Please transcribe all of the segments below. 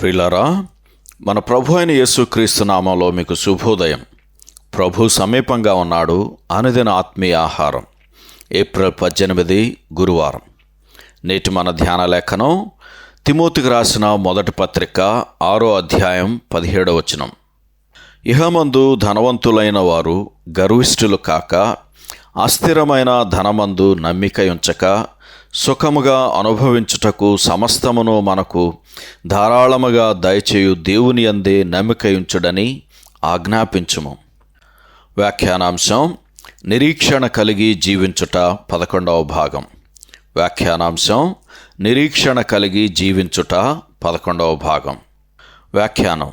ప్రిలరా మన ప్రభు అయిన యేసుక్రీస్తు నామంలో మీకు శుభోదయం. ప్రభు సమీపంగా ఉన్నాడు అనుదిన ఆత్మీయ ఆహారం. ఏప్రిల్ పద్దెనిమిది గురువారం. నేటి మన ధ్యాన లేఖనం తిమోతికి రాసిన మొదటి పత్రిక ఆరో అధ్యాయం పదిహేడవ వచనం. ఇహమందు ధనవంతులైన వారు గర్విష్ఠులు కాక అస్థిరమైన ధనమందు నమ్మిక ఉంచక సుఖముగా అనుభవించుటకు సమస్తమును మనకు ధారాళముగా దయచేయు దేవుని అందే నమ్మికయుంచుడని ఆజ్ఞాపించుము. వ్యాఖ్యానాంశం నిరీక్షణ కలిగి జీవించుట పదకొండవ భాగం. వ్యాఖ్యానాంశం నిరీక్షణ కలిగి జీవించుట పదకొండవ భాగం. వ్యాఖ్యానం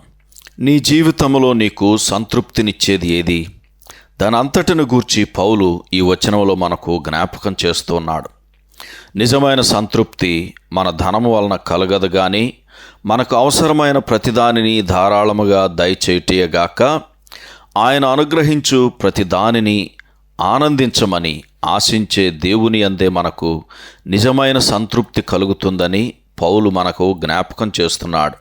నీ జీవితంలో నీకు సంతృప్తినిచ్చేది ఏది? దానంతటిని గూర్చి పౌలు ఈ వచనంలో మనకు జ్ఞాపకం చేస్తున్నాడు నిజమైన సంతృప్తి మన ధనము వలన కలగదు కానీ మనకు అవసరమైన ప్రతిదానిని ధారాళముగా దయచేయగాక ఆయన అనుగ్రహించు ప్రతిదానిని ఆనందించమని ఆశించే దేవుని అందే మనకు నిజమైన సంతృప్తి కలుగుతుందని పౌలు మనకు జ్ఞాపకం చేస్తున్నాడు.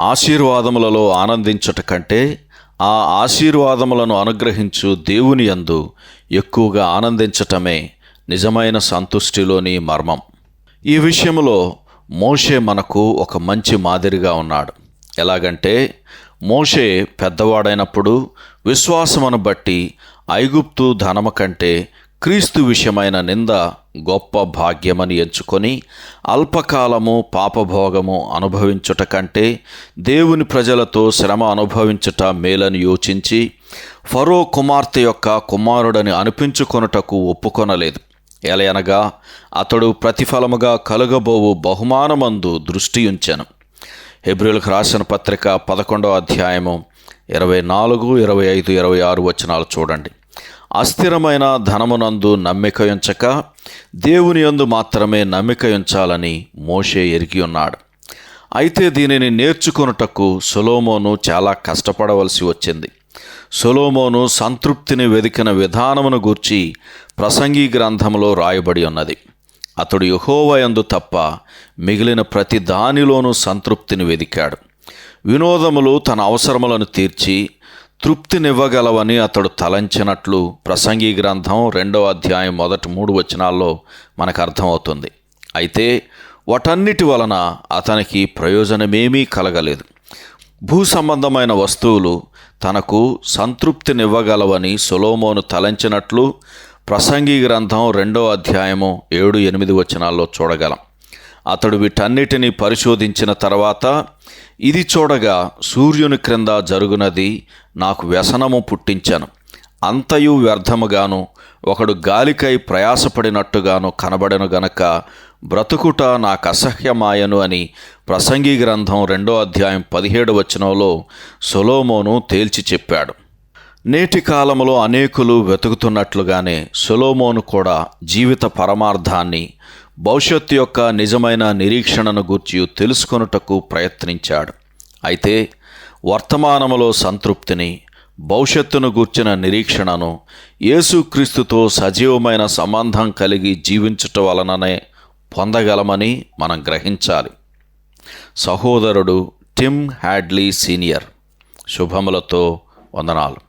ఆశీర్వాదములలో ఆనందించుట కంటే ఆ ఆశీర్వాదములను అనుగ్రహించు దేవుని యందు ఎక్కువగా ఆనందించటమే నిజమైన సంతుష్టిలోని మర్మం. ఈ విషయంలో మోషే మనకు ఒక మంచి మాదిరిగా ఉన్నాడు. ఎలాగంటే మోషే పెద్దవాడైనప్పుడు విశ్వాసమును బట్టి ఐగుప్తు ధనము కంటే క్రీస్తు విషయమైన నింద గొప్ప భాగ్యమని ఎంచుకొని అల్పకాలము పాపభోగము అనుభవించుట కంటే దేవుని ప్రజలతో శ్రమ అనుభవించుట మేలని యోచించి ఫరో కుమార్తె యొక్క కుమారుడని అనిపించుకొనుటకు ఒప్పుకొనలేదు. ఎలయనగా అతడు ప్రతిఫలముగా కలుగబోవు బహుమానమందు దృష్టి ఉంచాను హెబ్రిల్కి రాసిన పత్రిక పదకొండవ అధ్యాయము ఇరవై నాలుగు ఇరవై ఐదు ఇరవై ఆరు వచనాలు చూడండి. అస్థిరమైన ధనమునందు నమ్మిక ఉంచక దేవుని యందు మాత్రమే నమ్మిక ఉంచాలని మోషే ఎరిగి ఉన్నాడు అయితే దీనిని నేర్చుకొనుటకు సొలోమోను చాలా కష్టపడవలసి వచ్చింది. సొలోమోను సంతృప్తిని వెదికిన విధానమును గూర్చి ప్రసంగి గ్రంథంలో రాయబడి ఉన్నది. అతడు యహోవయందు తప్ప మిగిలిన ప్రతి దానిలోనూ సంతృప్తిని వెదికాడు. వినోదములు తన అవసరములను తీర్చి తృప్తినివ్వగలవని అతడు తలంచినట్లు ప్రసంగి గ్రంథం రెండవ అధ్యాయం మొదటి మూడు వచనాల్లో మనకు అర్థమవుతుంది అయితే వాటన్నిటి వలన అతనికి ప్రయోజనమేమీ కలగలేదు. భూ సంబంధమైన వస్తువులు తనకు సంతృప్తినివ్వగలవని సొలోమోను తలంచినట్లు ప్రసంగి గ్రంథం రెండో అధ్యాయము ఏడు ఎనిమిది వచనాల్లో చూడగలం. అతడు వీటన్నిటిని పరిశోధించిన తర్వాత ఇది చూడగా సూర్యుని క్రింద జరుగునది నాకు వ్యసనము పుట్టించాను. అంతయు వ్యర్థముగాను ఒకడు గాలికై ప్రయాసపడినట్టుగాను కనబడను గనక బ్రతుకుట నాకు అసహ్యమాయను అని ప్రసంగి గ్రంథం రెండో అధ్యాయం పదిహేడు వచనంలో సొలోమోను తేల్చి చెప్పాడు. నేటి కాలంలో అనేకులు వెతుకుతున్నట్లుగానే సొలోమోను కూడా జీవిత పరమార్థాన్ని భవిష్యత్తు యొక్క నిజమైన నిరీక్షణను గూర్చి తెలుసుకొనుటకు ప్రయత్నించాడు. అయితే వర్తమానములో సంతృప్తిని భవిష్యత్తును గూర్చిన నిరీక్షణను యేసుక్రీస్తుతో సజీవమైన సంబంధం కలిగి జీవించుట వలననే పొందగలమని మనం గ్రహించాలి. సహోదరుడు టిమ్ హ్యాడ్లీ సీనియర్ శుభములతో వందనాలు.